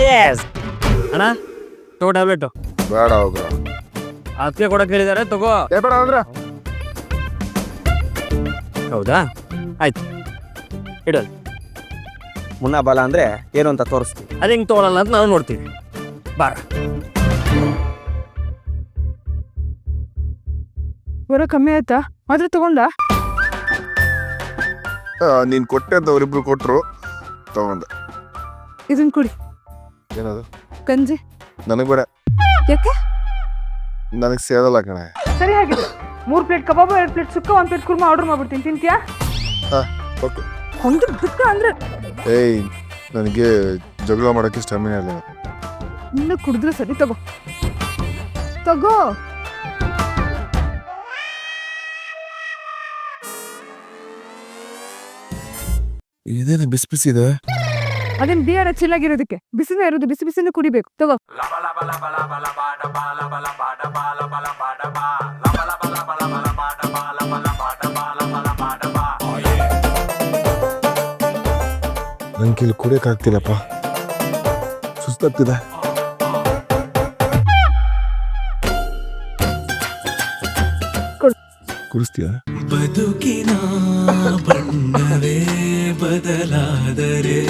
ಅಣ್ಣ ತಗೋ ಟ್ಯಾಬ್ಲೆಟು ಬೇಡ ಹೋಗ್ರ. ಅದಕ್ಕೆ ಕೊಡಕ್ಕೆ ಹೇಳಿದ್ದಾರೆ ತಗೋ. ಏ ಬೇಡ ಅಂದ್ರೆ ಹೌದಾ? ಆಯ್ತು. ಇಡಲ್ ಮುನ್ನ ಬಲ ಅಂದ್ರೆ ಏನು ಅಂತ ತೋರಿಸ್ತೀವಿ ಅದು ಹೆಂಗೆ ತಗೊಳಲ್ಲ ಅಂತ ನಾವು ನೋಡ್ತೀವಿ ಬಾರ. ಬರೋ ಕಮ್ಮಿ ಆಯ್ತಾ? ಮಾತ್ರೆ ತಗೊಂಡ ನೀನ್ ಕೊಟ್ಟೆ ಅಂತ ಅವ್ರಿಬ್ರು ಕೊಟ್ರು ತಗೊಂಡೆ. ಇದನ್ ಕುಡಿ. ಏನದು? ಗಂಜಿ ನನಗೆ ಬೇಡ. ಯಾಕೆ? ನನಗೆ ಸೇರಲ್ಲ ಕಣೆ. ಸರಿ ಹಾಗಿದ್ರೆ. ಮೂರು ಪ್ಲೇಟ್ ಕಬಾಬ್ ಎರಡು ಪ್ಲೇಟ್ ಸುಕ್ಕ ಒಂದು ಪ್ಲೇಟ್ ಕುರ್ಮಾ ಆರ್ಡರ್ ಮಾಡ್ಬಿಡ್ತೀನಿ. ತಿಂತೀಯಾ? ಹಾ ಓಕೆ. ಒಂದು ಬಿಕ್ಕ ಅಂದ್ರೆ? ಏಯ್ ನನಗೆ ಜಗಳ ಮಾಡೋಕ್ಕೆ ಸ್ಟಾಮಿನ ಇಲ್ಲ ಇನ್ನು. ಕುಡಿದ್ರೆ ಸರಿ ತಗೋ. ತಗೋ. ಇದೇನು ಬಿಸಿ ಬಿಸಿ ಇದೆ? ಅದೇನ್ ಬಿಯರ್ ಚಿಲ್ಲಾಗಿರೋದಕ್ಕೆ ಬಿಸಿನ ಇರೋದು ಬಿಸಿ ಬಿಸಿನ ಕುಡಿಬೇಕು. ತಗೋ. ನಂಗೆ ಇಲ್ಲಿ ಕುಡಿಯಕ್ ಆಗ್ತಿಲ್ಲಪ್ಪ. ಸುಸ್ತಾಗ್ತಿದೆ. ಕುಡಿಸ್ತೀಯ ಬದುಕಿನ ಬಣ್ಣವೇ ಬದಲಾದರೆ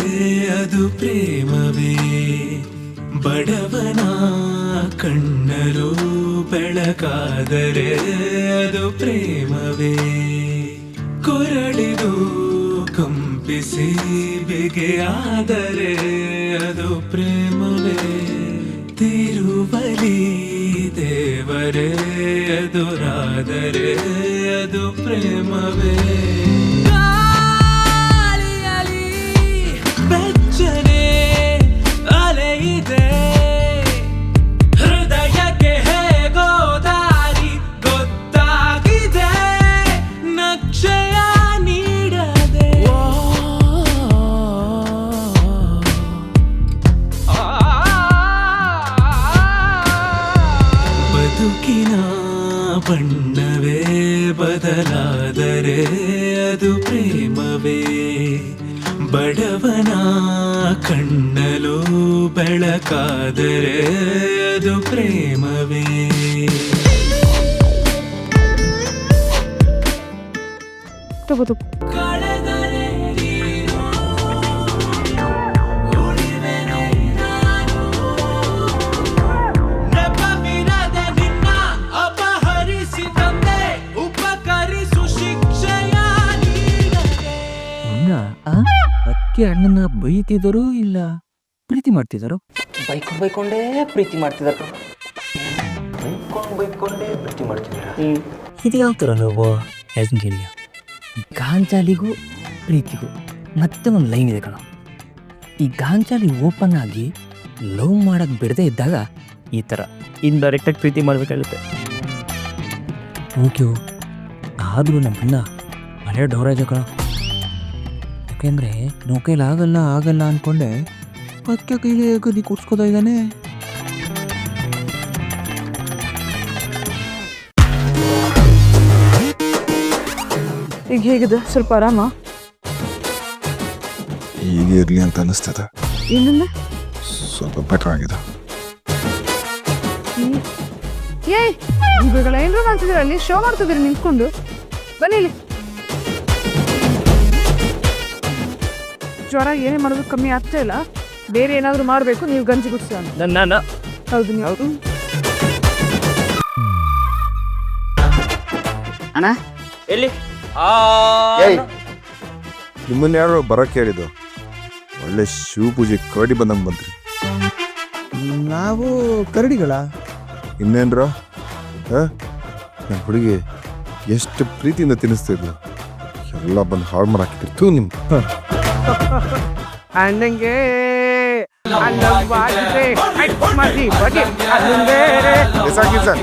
ಅದು ಪ್ರೇಮವೇ. ಬಡವನ ಕಣ್ಣರು ಬೆಳಕಾದರೆ ಅದು ಪ್ರೇಮವೇ. ಕೊರಳಿದು ಕಂಪಿಸಿ ಬಿಗೆಯಾದರೆ ಅದು ಪ್ರೇಮವೇ. ತಿರುವಲಿ ದೇವರೇ, ಎದುರಾದರೆ ಪ್ರೇಮವೇ? ಗಾಳಿಯಲಿ ಬೆಚ್ಚನೆ ಅಲೆಯಿದೆ. ಹೃದಯಕ್ಕೆ ಹೇಗೋ ದಾರಿ ಗೊತ್ತಾಗಿದೆ. ನಕ್ಷಯ ನೀಡದೆ. ಬದುಕಿನ ಬಣ್ಣವೇ ಬದಲಾದರೆ ಅದು ಪ್ರೇಮವೇ? ಬಡವನ ಕಣ್ಣಲು ಬೆಳಕಾದರೆ ಅದು ಪ್ರೇಮವೇ? ತಗೋದು ಅದಕ್ಕೆ ಅಣ್ಣನ ಬೈತಿದ್ರು ಇಲ್ಲ ಪ್ರೀತಿ ಮಾಡ್ತಿದ್ದಾರೋ ಬೈಕ್ ಬೈಕೊಂಡೇ ಪ್ರೀತಿ ಮಾಡ್ತಿದ್ದಾರೆ ಬೈಕೊಂಡು ಬೈಕೊಂಡೇ ಪ್ರೀತಿ ಮಾಡ್ತಿದ್ದೀರಾ? ಇದು ಯಾವ ಥರ ನೀವು ಹೆಂಗಿಲ್ಲ ಗಾಂಜಾಲಿಗೂ ಪ್ರೀತಿಗೂ ಮತ್ತೆ ಒಂದು ಲೈನ್ ಇದೆ ಕಣ. ಈ ಗಾಂಜಾಲಿ ಓಪನ್ ಆಗಿ ಲವ್ ಮಾಡಕ್ ಬಿಡದೆ ಇದ್ದಾಗ ಈ ಥರ ಇಂಡೈರೆಕ್ಟಾಗಿ ಪ್ರೀತಿ ಮಾಡಬೇಕಾಗುತ್ತೆ. ಓಕೆ ಆದರೂ ನಮ್ಮನ್ನ ಮನೆ ಡೌರಾಜ ಕಣ. ಯಾಕೆಂದರೆ ಆಗಲ್ಲ ಆಗಲ್ಲ ಅಂದ್ಕೊಂಡೆ ಅಕ್ಕ ಕೈಲಿ ಗದಿ ಕೂರ್ಸ್ಕೊತಾ ಇದ್ದಾನೆ? ಈಗ ಹೇಗಿದೆ? ಸ್ವಲ್ಪ ಆರಾಮ? ಹೀಗೆ ಇರ್ಲಿ ಅಂತ ಅನಿಸ್ತದೆ ಏನಿಲ್ಲ ಸ್ವಲ್ಪ ಬೆಟರ್ ಆಗಿದೆ. ಏಯ್ ಏನ್ರು ಮಾಡ್ತಿದ್ದೀರ ಅಲ್ಲಿ ಶೋ ಮಾಡ್ತಿದ್ದೀರಿ ನಿಂತ್ಕೊಂಡು. ಬನ್ನಿ ಇಲ್ಲಿ. ಜ್ವರ ಏನೇ ಮಾಡೋದು ಕಮ್ಮಿ ಆಗ್ತಾ ಇಲ್ಲ. ಬೇರೆ ಏನಾದರೂ ಮಾಡಬೇಕು ನೀವು ಗಂಜಿ ಗುಡ್ಸ ಅಂತ. ನನ್ನ ಹೌದು ನೀವು. ಅಣ್ಣ? ಎಲ್ಲಿ? ಏಯ್! ನಿಮ್ಮನ್ನ ಯಾರು ಬರಕ್ ಹೇಳಿದ್ದು. ಒಳ್ಳೆ ಶಿವ ಪೂಜೆ ಕರಡಿ ಬಂದಂಗ್ ಬಂದ್ರಿ. ನಾವು ಕರಡಿಗಳ. ಇನ್ನೇನ್ರ? ನನ್ನ ಹುಡುಗಿ ಎಷ್ಟು ಪ್ರೀತಿಯಿಂದ ತಿನ್ನಿಸ್ತಾ ಇದ್ಲು. ಎಲ್ಲ ಬಂದು ಹಾಳು ಮಾಡಾಕಿದ್ರು ತೂ ನಿಮ್. அண்ணங்கே அண்ணன் வாழ்க்கை மதி படி அண்ணங்கே சார்